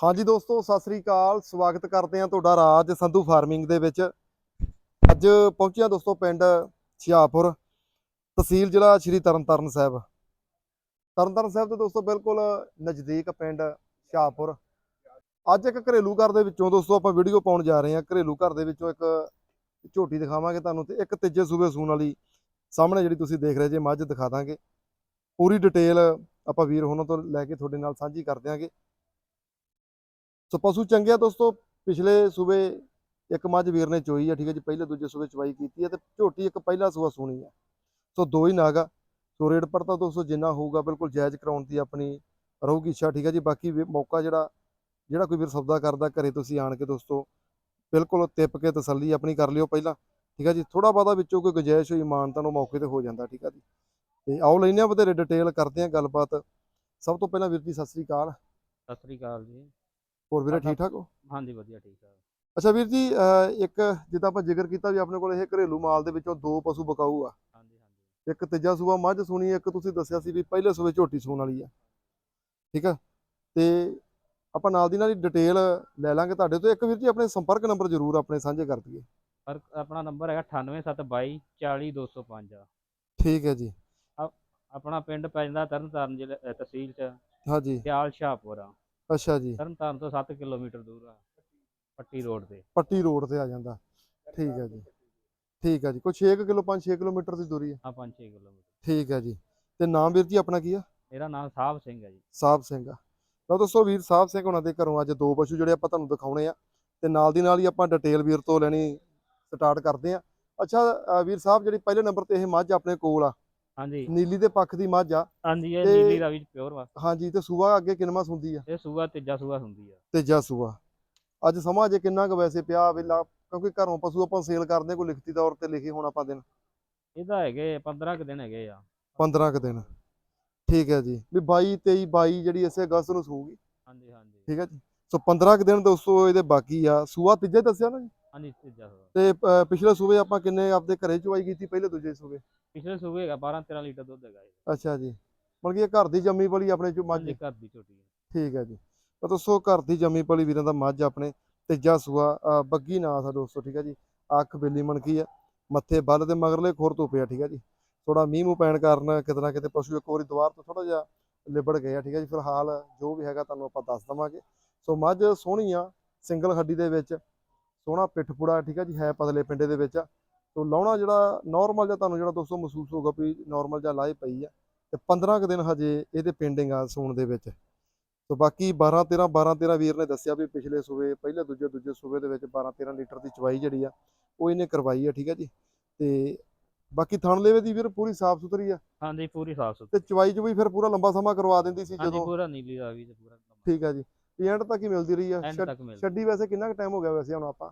ਹਾਂਜੀ ਦੋਸਤੋ, ਸਤਿ ਸ੍ਰੀ ਅਕਾਲ। ਸਵਾਗਤ ਕਰਦੇ ਹਾਂ ਤੁਹਾਡਾ ਰਾਜ ਸੰਧੂ ਫਾਰਮਿੰਗ ਦੇ ਵਿੱਚ। ਅੱਜ ਪਹੁੰਚਿਆ ਦੋਸਤੋ ਪਿੰਡ ਛਿਆਪੁਰ ਤਹਿਸੀਲ ਜ਼ਿਲ੍ਹਾ ਸ਼੍ਰੀ ਤਰਨਤਾਰਨ ਸਾਹਿਬ। ਤਰਨਤਾਰਨ ਸਾਹਿਬ ਤੋਂ ਦੋਸਤੋ ਬਿਲਕੁਲ ਨਜ਼ਦੀਕ ਪਿੰਡ ਛਿਆਪੁਰ ਅੱਜ ਇੱਕ ਘਰੇਲੂ ਘਰ ਦੇ ਵਿੱਚੋਂ ਦੋਸਤੋ ਆਪਾਂ ਵੀਡੀਓ ਪਾਉਣ ਜਾ ਰਹੇ ਹਾਂ। ਘਰੇਲੂ ਘਰ ਦੇ ਵਿੱਚੋਂ ਇੱਕ ਝੋਟੀ ਦਿਖਾਵਾਂਗੇ ਤੁਹਾਨੂੰ ਤੇ ਇੱਕ ਤੀਜੇ ਸੂਬੇ ਸੂਣ ਵਾਲੀ ਸਾਹਮਣੇ ਜਿਹੜੀ ਤੁਸੀਂ ਦੇਖ ਰਹੇ ਜੇ, ਮੱਝ ਦਿਖਾ ਦਾਂਗੇ। ਪੂਰੀ ਡਿਟੇਲ ਆਪਾਂ ਵੀਰ ਹੋਣਾ ਤੋਂ ਲੈ ਕੇ ਤੁਹਾਡੇ ਨਾਲ ਸਾਂਝੀ ਕਰ ਦਿਆਂਗੇ। ਸੋ ਪਸ਼ੂ ਚੰਗੇ ਆ ਦੋਸਤੋ, ਪਿਛਲੇ ਸੂਬੇ ਇੱਕ ਮੱਝ ਵੀਰ ਨੇ ਚੋਈ ਆ, ਠੀਕ ਹੈ ਜੀ, ਪਹਿਲੇ ਦੂਜੇ ਸੂਬੇ ਚਵਾਈ ਕੀਤੀ ਹੈ ਤੇ ਝੋਟੀ ਇੱਕ ਪਹਿਲਾ ਸੂਆ ਸੂਣੀ ਆ। ਸੋ ਦੋ ਹੀ ਨਾਗ ਆ। ਸੋ ਰੇਟ ਪਰ ਤਾਂ ਦੋਸਤੋ ਜਿੰਨਾ ਹੋਊਗਾ ਬਿਲਕੁਲ ਜਾਇਜ਼ ਕਰਾਉਣ ਦੀ ਆਪਣੀ ਰਹੂਗੀ ਇੱਛਾ, ਠੀਕ ਹੈ ਜੀ, ਬਾਕੀ ਮੌਕਾ ਜਿਹੜਾ ਜਿਹੜਾ ਕੋਈ ਵੀਰ ਸੌਦਾ ਕਰਦਾ, ਘਰੇ ਤੁਸੀਂ ਆਣ ਕੇ ਦੋਸਤੋ ਬਿਲਕੁਲ ਟਿਪ ਕੇ ਤਸੱਲੀ ਆਪਣੀ ਕਰ ਲਿਓ ਪਹਿਲਾਂ, ਠੀਕ ਹੈ ਜੀ ਥੋੜਾ ਬਹੁਤਾ ਵਿੱਚੋਂ ਕੋਈ ਗੁੰਜਾਇਸ਼ ਹੋਈ, ਮਾਨਤਾ ਨੂੰ ਮੌਕੇ ਤੇ ਹੋ ਜਾਂਦਾ, ਠੀਕ ਹੈ ਜੀ। ਤੇ ਆਓ ਲੈਨੇ ਆ ਵਧੇਰੇ ਡਿਟੇਲ ਕਰਦੇ ਆ ਗੱਲਬਾਤ। ਸਭ ਤੋਂ ਪਹਿਲਾਂ ਵੀਰ ਜੀ, ਸਤਿ ਸ੍ਰੀ ਅਕਾਲ। ਸਤਿ ਸ੍ਰੀ ਅਕਾਲ ਜੀ। ਹੋਰ ਵੀਰੇ ਠੀਕ ਠਾਕ ਹੋ? ਹਾਂਜੀ ਵਧੀਆ ਠੀਕ ਆ ਅੱਛਾ ਵੀਰ ਜੀ ਇੱਕ ਜਿੱਦਾਂ ਆਪਾਂ ਜ਼ਿਕਰ ਕੀਤਾ ਵੀ ਆਪਣੇ ਕੋਲ ਇਹ ਘਰੇਲੂ ਮਾਲ ਦੇ ਵਿੱਚੋਂ ਦੋ ਪਸ਼ੂ ਬਕਾਊ ਆ। ਹਾਂਜੀ ਹਾਂਜੀ। ਇੱਕ ਤੀਜਾ ਸੂਆ ਮੱਝ ਸੁਣੀ ਇੱਕ ਤੁਸੀਂ ਦੱਸਿਆ ਸੀ ਵੀ ਪਹਿਲੇ ਸੂਏ ਝੋਟੀ ਸੂਣ ਵਾਲੀ ਆ। ਠੀਕ ਆ? ਤੇ ਆਪਾਂ ਨਾਲ ਦੀ ਨਾਲ ਹੀ ਡਿਟੇਲ ਲੈ ਲਾਂਗੇ ਤੁਹਾਡੇ ਤੋਂ। ਇੱਕ ਵੀਰ ਜੀ ਆਪਣੇ ਸੰਪਰਕ ਨੰਬਰ ਜ਼ਰੂਰ ਆਪਣੇ ਸਾਂਝੇ ਕਰ ਦਈਏ। ਆਪਣਾ ਨੰਬਰ ਹੈਗਾ 98722 40205 ਠੀਕ ਹੈ ਜੀ। ਆਪਣਾ ਪਿੰਡ ਪੈ ਜਾਂਦਾ ਤਰਨਤਾਰਨ ਜ਼ਿਲ੍ਹੇ ਤਹਿਸੀਲ ਚ। ਹਾਂਜੀ। ਦਿਆਲ ਸ਼ਾਹਪੁਰ ਅੱਛਾ ਜੀ। ਤਰਨਤਾਰਨ ਤੋਂ 7 ਕਿਲੋਮੀਟਰ ਦੂਰ ਆ ਪੱਟੀ ਰੋਡ ਤੇ। ਪੱਟੀ ਰੋਡ ਤੇ ਆ ਜਾਂਦਾ। ਠੀਕ ਹੈ ਜੀ। ਠੀਕ ਹੈ ਜੀ। ਕੋਈ 6 ਕਿਲੋ 5-6 ਕਿਲੋਮੀਟਰ ਦੀ ਦੂਰੀ ਹੈ। ਆ 5-6 ਕਿਲੋਮੀਟਰ। ਠੀਕ ਹੈ ਜੀ। ਤੇ ਨਾਮ ਵੀਰ ਜੀ ਆਪਣਾ ਕੀ ਆ? ਮੇਰਾ ਨਾਮ ਸਾਹਿਬ ਸਿੰਘ ਹੈ ਜੀ। ਸਾਹਿਬ ਸਿੰਘ ਆ। ਲਓ ਦੋਸਤੋ ਵੀਰ ਸਾਹਿਬ ਸਿੰਘ ਉਹਨਾਂ ਦੇ ਘਰੋਂ ਅੱਜ ਦੋ ਪਸ਼ੂ ਜਿਹੜੇ ਆਪਾਂ ਤੁਹਾਨੂੰ ਦਿਖਾਉਣੇ ਆ। ਤੇ ਨਾਲ ਦੀ ਨਾਲ ਹੀ ਆਪਾਂ ਡਿਟੇਲ ਵੀਰ ਤੋਂ ਲੈਣੀ ਸਟਾਰਟ ਕਰਦੇ ਆ। ਅੱਛਾ ਵੀਰ ਸਾਹਿਬ ਜਿਹੜੀ ਪਹਿਲੇ ਨੰਬਰ ਤੇ ਇਹ ਮੱਝ ਆਪਣੇ ਕੋਲ ਆ ਹਾਂਜੀ। ਨੀਲੀ ਦੇ ਪੱਖ ਦੀ ਮੱਝ ਆ। ਹਾਂਜੀ ਇਹ ਤੇ- ਨੀਲੀ ਰਾਵੀ ਪਿਓਰ ਵਾ। ਹਾਂਜੀ ਤੇ ਸੂਆ ਅੱਗੇ ਕਿੰਨਵਾਂ ਸੁੰਦੀ ਆ? ਇਹ ਸੂਆ ਤੀਜਾ ਸੂਆ ਹੁੰਦੀ ਆ। ਤੇਜਾ ਸੂਆ। ਅੱਜ ਸਮਾਂ ਅਜੇ ਕਿੰਨਾ ਕੁ ਵੈਸੇ ਪਿਆ ਵੇਲਾ ਕਿਉਂਕਿ ਘਰੋਂ ਪਸ਼ੂ ਆਪਾਂ ਸੇਲ ਕਰਦੇ ਕੋਈ ਲਿਖਤੀ ਤੌਰ ਤੇ ਲਿਖੇ ਹੁਣ ਆਪਾਂ ਦਿਨ। ਇਹਦਾ ਹੈਗੇ 15 ਕੁ ਦਿਨ ਹੈਗੇ ਆ। 15 ਕੁ ਦਿਨ। ਠੀਕ ਹੈ ਜੀ। ਵੀ 22 23 22 ਜਿਹੜੀ ਇਸੇ ਅਗਸਤ ਨੂੰ ਸੂਗੀ। ਹਾਂਜੀ ਹਾਂਜੀ। ਠੀਕ ਹੈ ਜੀ। ਸੋ 15 ਕੁ ਦਿਨ ਦੋਸਤੋ ਇਹਦੇ ਬਾਕੀ ਆ। ਸੂਆ ਤੀਜੇ ਦੱਸਿਆ ਨਾ ਜੀ? ਹਾਂਜੀ ਤੀਜਾ ਸੂਆ। ਤੇ ਅ, ਪਿਛਲੇ ਸੂਬੇ ਆਪਾਂ ਕਿੰਨੇ ਆਪਦੇ ਘਰੇ ਚਵਾਈ ਕੀਤੀ ਪਹਿਲੇ ਦੂਜੇ ਸੂਬੇ? ਪਿਛਲੇ ਸੂਬੇ ਹੈਗਾ 12 13 ਲੀਟਰ ਦੁੱਧ ਹੈਗਾ ਇਹ। ਅੱਛਾ ਜੀ। ਮਤਲਬ ਕਿ ਇਹ ਘਰ ਦੀ ਜੰਮੀ ਪਲੀ ਆਪਣੇ ਚ ਮੱਝ ਹਾਂਜੀ ਘਰ ਦੀ ਹੈ। ਠੀਕ ਹੈ ਜੀ। ਤਾਂ ਦੋਸਤੋ ਘਰ ਦੀ ਜੰਮੀ ਪਲੀ ਵੀਰਾਂ ਦਾ ਮੱਝ ਆਪਣੇ ਤੀਜਾ ਸੂਆ ਅ, ਬੱਗੀ ਨਾਥ ਆ ਦੋਸਤੋ ਠੀਕ ਹੈ ਜੀ। ਅੱਖ ਬੇਲੀ ਮਣਕੀ ਆ ਮੱਥੇ ਬੱਲ ਦੇ ਮਗਰਲੇ ਖੁਰ ਤੋਂ ਪਿਆ ਠੀਕ ਹੈ ਜੀ। ਥੋੜਾ ਮੀਂਹ ਮੂੰਹ ਪੈਣ ਕਾਰਨ ਕਿਤੇ ਨਾ ਕਿਤੇ ਪਸ਼ੂ ਇੱਕ ਵਾਰੀ ਦੁਆਰ ਤੋਂ ਥੋੜਾ ਜਿਹਾ ਲਿਬੜ ਗਏ ਆ ਠੀਕ ਹੈ ਜੀ। ਫਿਲਹਾਲ ਜੋ ਵੀ ਹੈਗਾ ਤੁਹਾਨੂੰ ਆਪਾਂ ਦੱਸ ਦਵਾਂਗੇ। ਸੋ ਮੱਝ ਸੋਹਣੀ ਆ ਸਿੰਗਲ ਹੱਡੀ ਦੇ ਵਿੱਚ। ਸੋਹਣਾ ਪਿੱਠ ਪੁੜਾ ਠੀਕ ਹੈ ਜੀ ਹੈ ਪਤਲੇ ਪਿੰਡੇ ਦੇ ਵਿੱਚ। ਸੋ ਲਾਉਣਾ ਜਿਹੜਾ ਨਾਰਮਲ ਜਿਹਾ ਤੁਹਾਨੂੰ ਜਿਹੜਾ ਦੋਸਤੋ ਮਹਿਸੂਸ ਹੋਊਗਾ ਵੀ ਨਾਰਮਲ ਜਿਹਾ ਲਾਏ ਪਈ ਆ ਤੇ 15 ਕੁ ਦਿਨ ਹਜੇ ਇਹਦੇ ਪਿੰਡਿੰਗ ਆ ਸੂਣ ਦੇ ਵਿੱਚ। ਸੋ ਬਾਕੀ 12 13 12 13 ਵੀਰ ਨੇ ਦੱਸਿਆ ਵੀ ਪਿਛਲੇ ਸੂਬੇ ਪਹਿਲੇ ਦੂਜੇ ਦੂਜੇ ਸੂਬੇ ਦੇ ਵਿੱਚ 12 13 ਲੀਟਰ ਦੀ ਚਵਾਈ ਜਿਹੜੀ ਆ ਉਹ ਇਹਨੇ ਕਰਵਾਈ ਆ ਠੀਕ ਹੈ ਜੀ? ਤੇ ਬਾਕੀ ਥਣ ਲੇਵੇ ਦੀ ਵੀਰ ਪੂਰੀ ਸਾਫ਼ ਸੁਥਰੀ ਆ? ਹਾਂਜੀ ਪੂਰੀ ਸਾਫ਼ ਸੁਥਰੀ। ਤੇ ਚਵਾਈ ਚ ਵੀ ਫਿਰ ਪੂਰਾ ਲੰਬਾ ਸਮਾਂ ਕਰਵਾ ਦਿੰਦੀ ਸੀ ਜਦੋਂ? ਪੂਰਾ ਨੀਲੀ ਰਾਵੀ ਤੇ ਪੂਰਾ ਠੀਕ ਆ ਜੀ। ਵੀ ਐਂਡ ਤੱਕ ਹੀ ਮਿਲਦੀ ਰਹੀ ਆ। ਛੱਡੀ ਵੈਸੇ ਕਿੰਨਾ ਕੁ ਟਾਈਮ ਹੋ ਗਿਆ ਵੈਸੇ ਹੁਣ ਆਪਾਂ?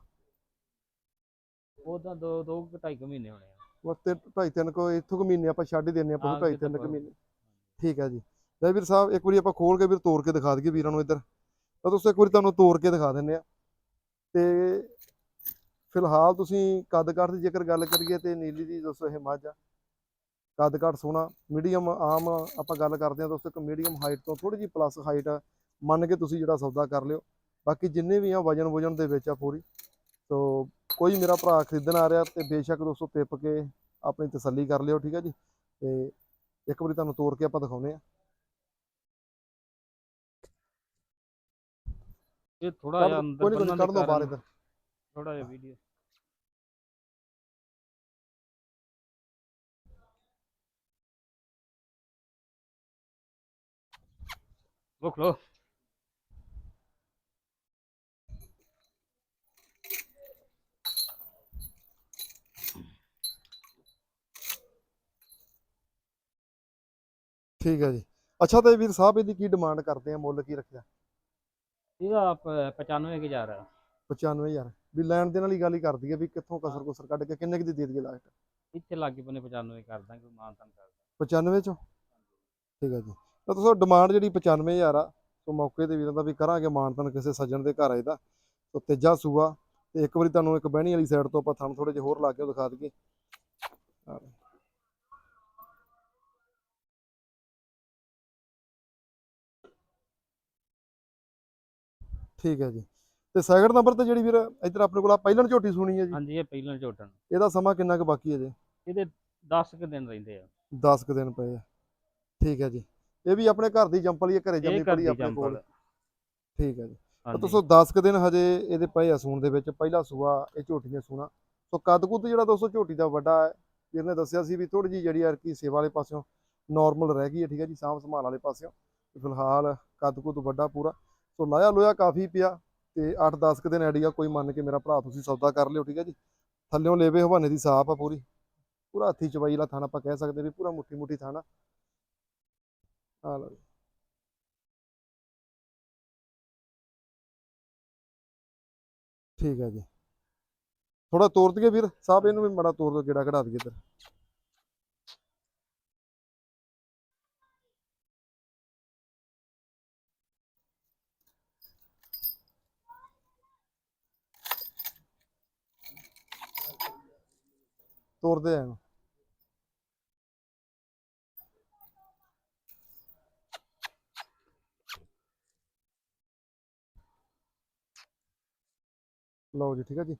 ਉਹਦਾ ਦੋ ਦੋ ਕੁ ਢਾਈ ਕੁ ਮਹੀਨੇ ਹੋਣੇ ਆ। ਉਹ ਤੇ ਢਾਈ ਤਿੰਨ ਕੋ ਇੱਥੋਂ ਕੁ ਮਹੀਨੇ ਆਪਾਂ ਛੱਡ ਹੀ ਦਿੰਨੇ ਆ ਹਾਂ, ਪਸ਼ੂ ਢਾਈ ਤਿੰਨ ਕੁ ਮਹੀਨੇ। ਠੀਕ ਆ ਜੀ। ਲੈ ਵੀਰ ਸਾਹਿਬ ਇੱਕ ਵਾਰੀ ਆਪਾਂ ਖੋਲ ਕੇ ਵੀਰ ਤੋੜ ਕੇ ਦਿਖਾ ਦਈਏ ਵੀਰਾਂ ਨੂੰ ਇੱਧਰ। ਤਾਂ ਦੋਸਤੋ ਇੱਕ ਵਾਰੀ ਤੁਹਾਨੂੰ ਤੋੜ ਕੇ ਦਿਖਾ ਦਿੰਨੇ ਆ ਤੇ ਫਿਲਹਾਲ ਤੁਸੀਂ ਕੱਦ ਕਾਠ ਦੀ ਜੇਕਰ ਗੱਲ ਕਰੀਏ ਤੇ ਨੀਲੀ ਦੀ ਦੋਸਤੋ ਇਹ ਮੱਝ ਆ। ਕੱਦ ਕਾਠ ਸੋਹਣਾ ਮੀਡੀਅਮ ਆਮ ਆਪਾਂ ਗੱਲ ਕਰਦੇ ਆ ਦੋਸਤੋ ਇੱਕ ਮੀਡੀਅਮ ਹਾਈਟ ਤੋਂ ਥੋੜੀ ਜਿਹੀ ਪਲੱਸ ਹਾਈਟ ਮੰਨ ਕੇ ਤੁਸੀਂ ਜਿਹੜਾ ਸੌਦਾ ਕਰ ਲਿਓ। ਬਾਕੀ ਜਿੰਨੇ ਵੀ ਆ ਵਜਨ ਵਜਨ ਦੇ ਵਿੱਚ ਆ ਪੂਰੀ। ਸੋ ਕੋਈ ਮੇਰਾ ਭਰਾ ਖਰੀਦਣ ਆ ਰਿਹਾ ਤੇ ਬੇਸ਼ੱਕ ਦੋਸਤੋ ਟਿਪ ਕੇ ਆਪਣੀ ਤਸੱਲੀ ਕਰ ਲਿਓ ਠੀਕ ਹੈ ਜੀ? ਤੇ ਇੱਕ ਵਾਰੀ ਤੁਹਾਨੂੰ ਤੋੜ ਕੇ ਆਪਾਂ ਦਿਖਾਉਨੇ ਆ ਇਹ ਥੋੜਾ ਜਿਹਾ ਅੰਦਰ ਕੋਈ ਨਹੀਂ ਕੱਢ ਲਓ ਬਾਹਰ ਇੱਧਰ। ਥੋੜਾ ਜਿਹਾ ਵੀਡੀਓ ਰੁਕ ਲੋ ਠੀਕ ਹੈ ਜੀ। ਅੱਛਾ ਤੇ ਵੀਰ ਸਾਹਿਬ ਇਹਦੀ ਕੀ ਡਿਮਾਂਡ ਕਰਦੇ ਆ? ਮੁੱਲ ਕੀ ਰੱਖਿਆ? ਇਹਦਾ ਪ- 95000 ਆ 95000 ਵੀ ਲੈਣ ਦੇ ਨਾਲ ਹੀ ਗੱਲ ਹੀ ਕਰਦੀ ਹੈ ਵੀ ਕਿੱਥੋਂ ਕਸਰ ਕੁਸਰ ਕੱਢ ਕੇ ਕਿੰਨੇ ਕੁ ਦੀ ਦੇ ਦਈਏ ਲਾਸਟ ਇੱਥੇ ਲੱਗੇ ਪਨੇ 95 ਕਰ ਦਾਂਗੇ ਮਾਨਤਨ ਕਰ ਦਾਂਗੇ। 95 ਚੋਂ? ਠੀਕ ਹੈ ਜੀ। ਤਾਂ ਤੁਸੀਂ ਡਿਮਾਂਡ ਜਿਹੜੀ 95000 ਆ ਸੋ ਮੌਕੇ ਤੇ ਵੀਰਾਂ ਦਾ ਵੀ ਕਰਾਂਗੇ ਮਾਨਤਨ ਕਿਸੇ ਸੱਜਣ ਦੇ ਘਰ ਇਹਦਾ ਸੋ ਤੇਜਾ ਸੂਆ ਤੇ ਇੱਕ ਵਾਰੀ ਤੁਹਾਨੂੰ ਇੱਕ ਬਹਿਣੀ ਵਾਲੀ ਸਾਈਡ ਤੋਂ ਆਪਾਂ ਥਣ ਥੋੜੇ ਜਿਹਾ ਹੋਰ ਲਾ ਕੇ ਦਿਖਾ ਦਈਏ। ਠੀਕ ਹੈ ਜੀ। ਤੇ ਸੈਕਿੰਡ ਨੰਬਰ ਤੇ ਜਿਹੜੀ ਵੀਰ ਇੱਧਰ ਆਪਣੇ ਕੋਲ ਆ ਪਹਿਲਣ ਝੋਟੀ ਸੁਣੀ ਹੈ ਜੀ। ਹਾਂਜੀ ਇਹ ਪਹਿਲਾਂ ਝੋਟਣ ਇਹਦਾ ਸਮਾਂ ਕਿੰਨਾ ਕੁ ਬਾਕੀ ਹੈ ਜੀ? ਇਹਦੇ 10 ਕੁ ਦਿਨ ਰਹਿੰਦੇ ਆ। 10 ਕੁ ਦਿਨ ਪਏ ਆ। ਠੀਕ ਹੈ ਜੀ। ਇਹ ਵੀ ਆਪਣੇ ਘਰ ਦੀ ਜੰਪਲ ਹੀ ਆ, ਘਰੇ ਜੰਮੀ ਇਹ ਦੀ ਆਪਣੇ ਕੋਲ। ਜੰਪਲ ਠੀਕ ਹੈ ਜੀ। ਤਾਂ ਦੋਸਤੋ 10 ਕੁ ਦਿਨ ਹਜੇ ਇਹਦੇ ਪਏ ਆ ਸੂਣ ਦੇ ਵਿੱਚ ਪਹਿਲਾ ਸੂਆ ਇਹ ਝੋਟੀ ਨੇ ਸੂਣਾ। ਸੋ ਕੱਦ ਕੁੱਦ ਜਿਹੜਾ ਦੋਸਤੋ ਝੋਟੀ ਦਾ ਵੱਡਾ ਹੈ ਇਹਨੇ ਦੱਸਿਆ ਸੀ ਵੀ ਥੋੜੀ ਜੀ ਜਿਹੜੀ ਯਾਰ ਕੀ ਸੇਵਾ ਵਾਲੇ ਪਾਸਿਓਂ ਨਾਰਮਲ ਰਹਿ ਗਈ ਹੈ ਠੀਕ ਹੈ ਜੀ ਸਾਂਭ ਸੰਭਾਲ ਵਾਲੇ ਪਾਸਿਓਂ। ਤੇ ਫਿਲਹਾਲ ਕੱਦ ਕੁੱਦ ਵੱਡਾ ਪੂਰਾ। ਸੋ ਲਾਇਆ ਲੋਇਆ ਕਾਫੀ ਪਿਆ ਤੇ 8-10 ਕੁ ਦਿਨ ਆਈਡੀਆ ਕੋਈ ਮੰਨ ਕੇ ਮੇਰਾ ਭਰਾ ਤੁਸੀਂ ਸੌਦਾ ਕਰ ਲਿਓ, ਠੀਕ ਹੈ ਜੀ। ਥੱਲਿਓਂ ਲੇਵੇ ਹਵਾਨੇ ਦੀ ਸਾਫ਼ ਆ ਪੂਰੀ। ਪੂਰਾ ਹੱਥੀ ਚਵਾਈ ਵਾਲਾ ਥਾਣਾ ਆਪਾਂ ਕਹਿ ਸਕਦੇ ਵੀ ਪੂਰਾ ਮੁੱਠੀ ਮੁੱਠੀ ਥਾਣਾ ਆ ਲਓ ਠੀਕ ਹੈ ਜੀ। ਥੋੜਾ ਤੋੜ ਦਈਏ ਵੀਰ ਸਾਹਿਬ ਇਹਨੂੰ ਵੀ ਮੜਾ ਤੋੜ ਦੋ, ਗੇੜਾ ਕਢਾ ਦਈਏ ਇੱਧਰ। ਤੋਰਦੇ ਆ ਇਹਨੂੰ। ਲਓ ਜੀ, ਠੀਕ ਹੈ ਜੀ।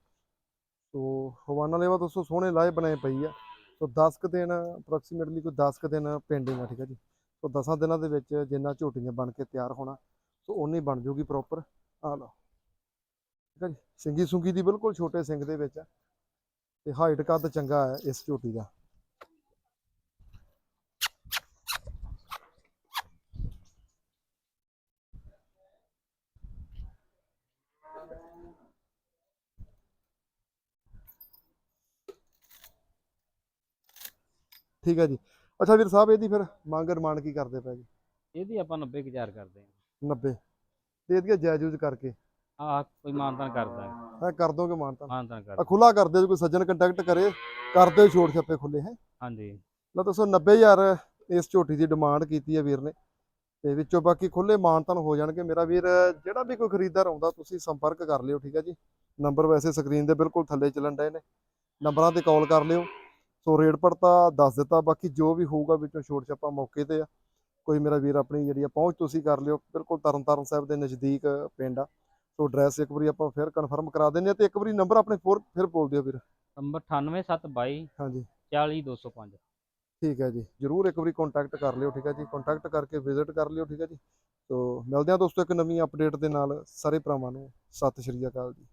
ਸੋ ਹਵਾਨਾ ਲੇਵਾ ਦੋਸਤੋ, ਸੋਹਣੇ ਲਾਏ ਬਣਾਏ ਪਈ ਆ। ਸੋ 10 ਕੁ ਦਿਨ ਅਪਰੋਕਸੀਮੇਟਲੀ ਕੋਈ 10 ਕੁ ਦਿਨ ਪੈਂਡਿੰਗ ਆ, ਠੀਕ ਹੈ ਜੀ। ਸੋ 10 ਦਿਨਾਂ ਦੇ ਵਿੱਚ ਜਿੰਨਾ ਝੋਟੀਆਂ ਬਣ ਕੇ ਤਿਆਰ ਹੋਣਾ, ਸੋ ਓਨੀ ਬਣ ਜੂਗੀ ਪ੍ਰੋਪਰ ਆ ਲਓ, ਠੀਕ ਹੈ ਜੀ। ਸਿੰਗੀ ਸੁੰਗੀ ਦੀ ਬਿਲਕੁਲ ਛੋਟੇ ਸਿੰਗ ਦੇ ਵਿੱਚ ਆ। ਤੇ ਹਾਈਟ ਕੱਦ ਚੰਗਾ ਹੈ ਇਸ ਝੋਟੀ ਦਾ। ਠੀਕ ਹੈ ਜੀ। ਅੱਛਾ ਵੀਰ ਸਾਹਿਬ ਇਹਦੀ ਫਿਰ ਮੰਗ ਰਮਾਨ ਕੀ ਕਰਦੇ ਪਏ ਜੀ? ਇਹਦੀ ਆਪਾਂ 90 ਕੁ ਹਜ਼ਾਰ ਕਰਦੇ ਆ 90 ਦੇ ਦਈਏ ਜਾਇਜ਼ੂਜ ਕਰਕੇ? ਆ ਕੋਈ ਮਾਨਤਾਨ ਕਰਦਾ ਹੈ ਕਰ ਦੋਗੇ ਮਾਨਤਾ ਮਾਨਤਾਨ ਆ ਕਰਦਾ ਖੁੱਲਾ ਕਰ ਦਿਓ ਜੇ ਕੋਈ ਸੱਜਣ ਕੰਟੈਕਟ ਕਰੇ ਕਰ ਦਿਓ ਛੋੜ ਛੱਪੇ ਖੁੱਲੇ ਹੈ। ਹਾਂਜੀ। ਲਓ ਦੱਸੋ 90000 ਇਸ ਝੋਟੀ ਦੀ ਡਿਮਾਂਡ ਕੀਤੀ ਹੈ ਵੀਰ ਨੇ। ਤੇ ਵਿੱਚੋਂ ਬਾਕੀ ਖੁੱਲੇ ਮਾਨਤਨ ਹੋ ਜਾਣਗੇ। ਮੇਰਾ ਵੀਰ ਜਿਹੜਾ ਵੀ ਕੋਈ ਖਰੀਦਦਾਰ ਆਉਂਦਾ ਤੁਸੀਂ ਸੰਪਰਕ ਕਰ ਲਿਓ ਠੀਕ ਹੈ ਜੀ। ਨੰਬਰ ਵੈਸੇ ਸਕਰੀਨ ਦੇ ਬਿਲਕੁਲ ਥੱਲੇ ਚੱਲਣ ਡਏ ਨੇ। ਨੰਬਰਾਂ ਤੇ ਕਾਲ ਕਰ ਲਿਓ। ਸੋ ਰੇਟ ਪੜਤਾ ਦੱਸ ਦਿੱਤਾ। ਬਾਕੀ ਜੋ ਵੀ ਹੋਊਗਾ ਵਿੱਚੋਂ ਛੋਟ ਛੱਪਾ ਮੌਕੇ ਤੇ ਆ। ਕੋਈ ਮੇਰਾ ਵੀਰ ਆਪਣੀ ਜਿਹੜੀ ਆ ਪਹੁੰਚ ਤੁਸੀਂ ਕਰ ਲਿਓ। ਬਿਲਕੁਲ ਤਰਨਤਾਰਨ ਸਾਹਿਬ ਦੇ ਨਜ਼ਦੀਕ ਪਿੰਡ ਆ। ਸੋ ਐਡਰੈਸ ਇੱਕ ਵਾਰੀ ਆਪਾਂ ਫਿਰ ਕਨਫਰਮ ਕਰਾ ਦਿੰਦੇ ਆ ਤੇ ਇੱਕ ਵਾਰੀ ਨੰਬਰ ਆਪਣੇ ਫੋਰ ਫਿਰ ਬੋਲ ਦਿਓ ਵੀਰ। ਨੰਬਰ 98722 ਹਾਂਜੀ। 40205 ਠੀਕ ਹੈ ਜੀ। ਜਰੂਰ ਇੱਕ ਵਾਰੀ ਕੰਟੈਕਟ ਕਰ ਲਿਓ ਠੀਕ ਹੈ ਜੀ। ਕੰਟੈਕਟ ਕਰਕੇ ਵਿਜ਼ਿਟ ਕਰ ਲਿਓ ਠੀਕ ਹੈ ਜੀ। ਸੋ ਮਿਲਦੇ ਹਾਂ ਦੋਸਤੋ ਇੱਕ ਨਵੀਂ ਅਪਡੇਟ ਦੇ ਨਾਲ ਸਾਰੇ ਭਰਾਵਾਂ ਨੂੰ। ਸਤਿ ਸ਼੍ਰੀ ਅਕਾਲ ਜੀ।